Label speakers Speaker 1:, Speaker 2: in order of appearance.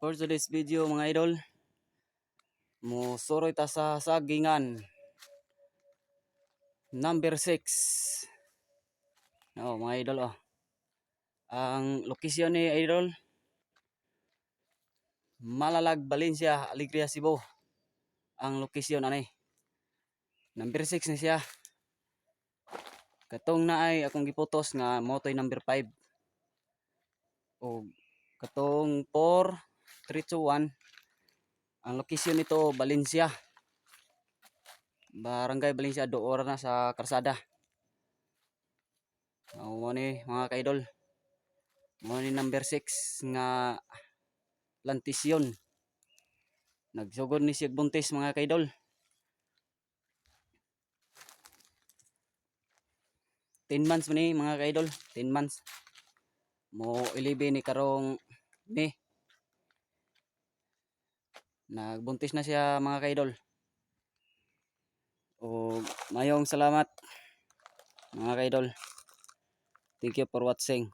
Speaker 1: For today's video mga idol, musuroy ta sa sagingan. Number 6. Oh, mga idol oh. Ang lokasyon ni idol Malalag, Valencia, Alegria, Cebu. Ang lokasyon ani. Number 6 na siya. Katong na ay akong giputos nga motoy number 5. O katong 4 321 ang location nito Valencia. Barangay Valencia doora na sa Karsada. Mo ni mga kaidol. Mo ni number 6 nga plantisyon. Nagsugod ni Sig Buntis mga kaidol. Ten months man ni mga kaidol, 10 months. Mo ilibi ni karong ni Nagbuntis na siya mga kaidol. O mayong salamat mga kaidol. Thank you for watching.